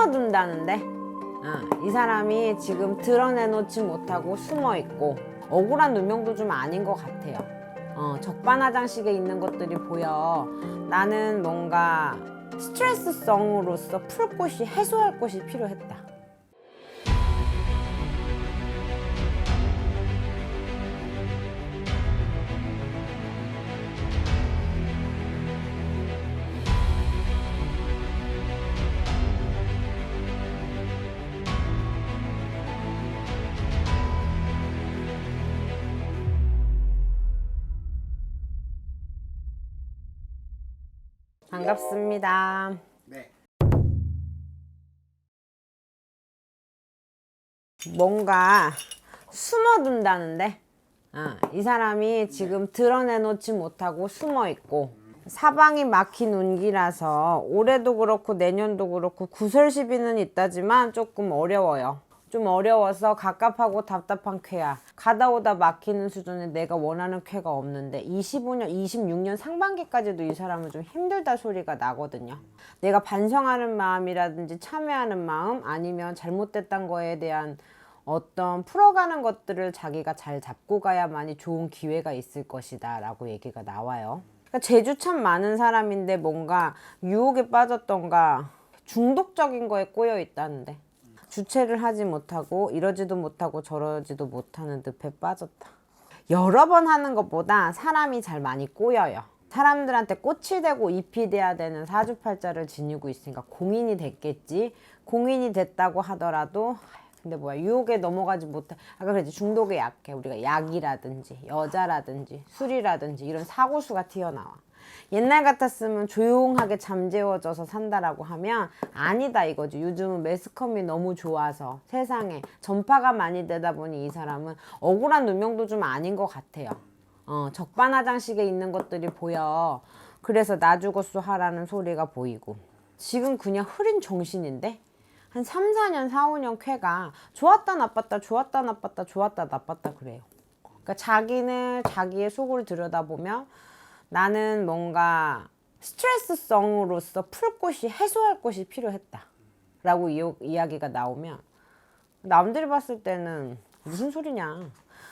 숨어둔다는데? 어, 이 사람이 지금 드러내놓지 못하고 숨어있고 억울한 누명도 좀 아닌 것 같아요. 어, 적반하장식에 있는 것들이 보여. 나는 뭔가 스트레스성으로서 풀 곳이 해소할 곳이 필요했다 반갑습니다. 네. 뭔가 숨어둔다는데? 어, 이 사람이 지금 드러내놓지 못하고 숨어 있고 사방이 막힌 운기라서 올해도 그렇고 내년도 그렇고 구설 시비는 있다지만 조금 어려워요 좀 어려워서 갑갑하고 답답한 쾌야. 가다 오다 막히는 수준에 내가 원하는 쾌가 없는데 25년 26년 상반기까지도 이 사람은 좀 힘들다 소리가 나거든요. 내가 반성하는 마음이라든지 참여하는 마음 아니면 잘못됐던 거에 대한 어떤 풀어가는 것들을 자기가 잘 잡고 가야만이 좋은 기회가 있을 것이다 라고 얘기가 나와요. 그러니까 재주 참 많은 사람인데 뭔가 유혹에 빠졌던가 중독적인 거에 꼬여 있다는데 주체를 하지 못하고 이러지도 못하고 저러지도 못하는 늪에 빠졌다. 여러 번 하는 것보다 사람이 잘 많이 꼬여요. 사람들한테 꽃이 되고 잎이 돼야 되는 사주팔자를 지니고 있으니까 공인이 됐겠지. 공인이 됐다고 하더라도 근데 뭐야 유혹에 넘어가지 못해 아까 그랬지 중독에 약해 우리가 약이라든지 여자라든지 술이라든지 이런 사고수가 튀어나와 옛날 같았으면 조용하게 잠재워져서 산다라고 하면 아니다 이거지. 요즘은 매스컴이 너무 좋아서 세상에 전파가 많이 되다 보니 이 사람은 억울한 누명도 좀 아닌 것 같아요. 어, 적반하장식에 있는 것들이 보여. 그래서 나 죽었어 하라는 소리가 보이고. 지금 그냥 흐린 정신인데? 한 3, 4년, 4, 5년 쾌가 좋았다 나빴다 좋았다 나빴다 좋았다 나빴다 그래요. 그러니까 자기는 자기의 속을 들여다보면 나는 뭔가 스트레스성으로서 풀 곳이 해소할 곳이 필요했다. 라고 이, 이야기가 나오면 남들이 봤을 때는 무슨 소리냐.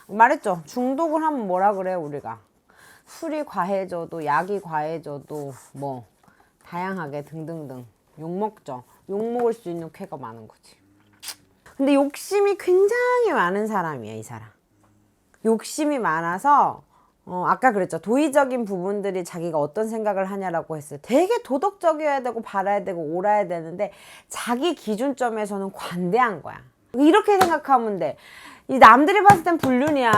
말했죠. 중독을 하면 뭐라 그래요, 우리가. 술이 과해져도, 약이 과해져도, 뭐, 다양하게 등등등. 욕먹죠. 욕먹을 수 있는 쾌가 많은 거지. 근데 욕심이 굉장히 많은 사람이야, 이 사람. 욕심이 많아서 어, 아까 그랬죠. 도의적인 부분들이 자기가 어떤 생각을 하냐라고 했어요. 되게 도덕적이어야 되고 바라야 되고 옳아야 되는데 자기 기준점에서는 관대한 거야. 이렇게 생각하면 돼. 이 남들이 봤을 땐 불륜이야.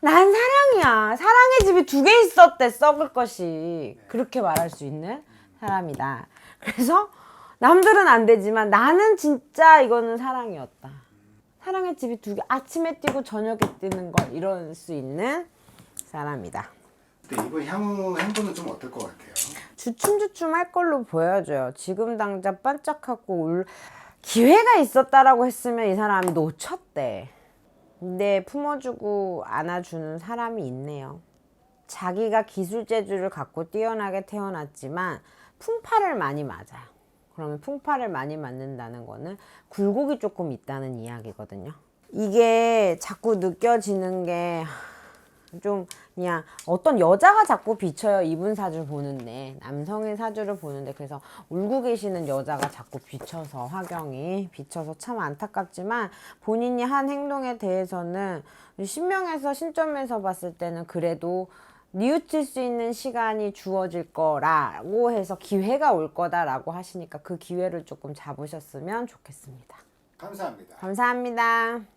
난 사랑이야. 사랑의 집이 두 개 있었대. 썩을 것이. 그렇게 말할 수 있는 사람이다. 그래서 남들은 안 되지만 나는 진짜 이거는 사랑이었다. 사랑의 집이 두 개. 아침에 뛰고 저녁에 뛰는 걸 이럴 수 있는 사람이다. 근데 이번 향후 행보는 좀 어떨 것 같아요? 주춤주춤 할 걸로 보여져요. 지금 당장 반짝하고 울 기회가 있었다라고 했으면 이 사람이 놓쳤대. 근데 품어주고 안아주는 사람이 있네요. 자기가 기술 재주를 갖고 뛰어나게 태어났지만 풍파를 많이 맞아요. 그러면 풍파를 많이 맞는다는 거는 굴곡이 조금 있다는 이야기거든요. 이게 자꾸 느껴지는 게 좀 그냥 어떤 여자가 자꾸 비쳐요 이분 사주를 보는데 남성의 사주를 보는데 그래서 울고 계시는 여자가 자꾸 비쳐서 화경이 비쳐서 참 안타깝지만 본인이 한 행동에 대해서는 신명에서 신점에서 봤을 때는 그래도 뉘우칠 수 있는 시간이 주어질 거라고 해서 기회가 올 거다라고 하시니까 그 기회를 조금 잡으셨으면 좋겠습니다. 감사합니다. 감사합니다.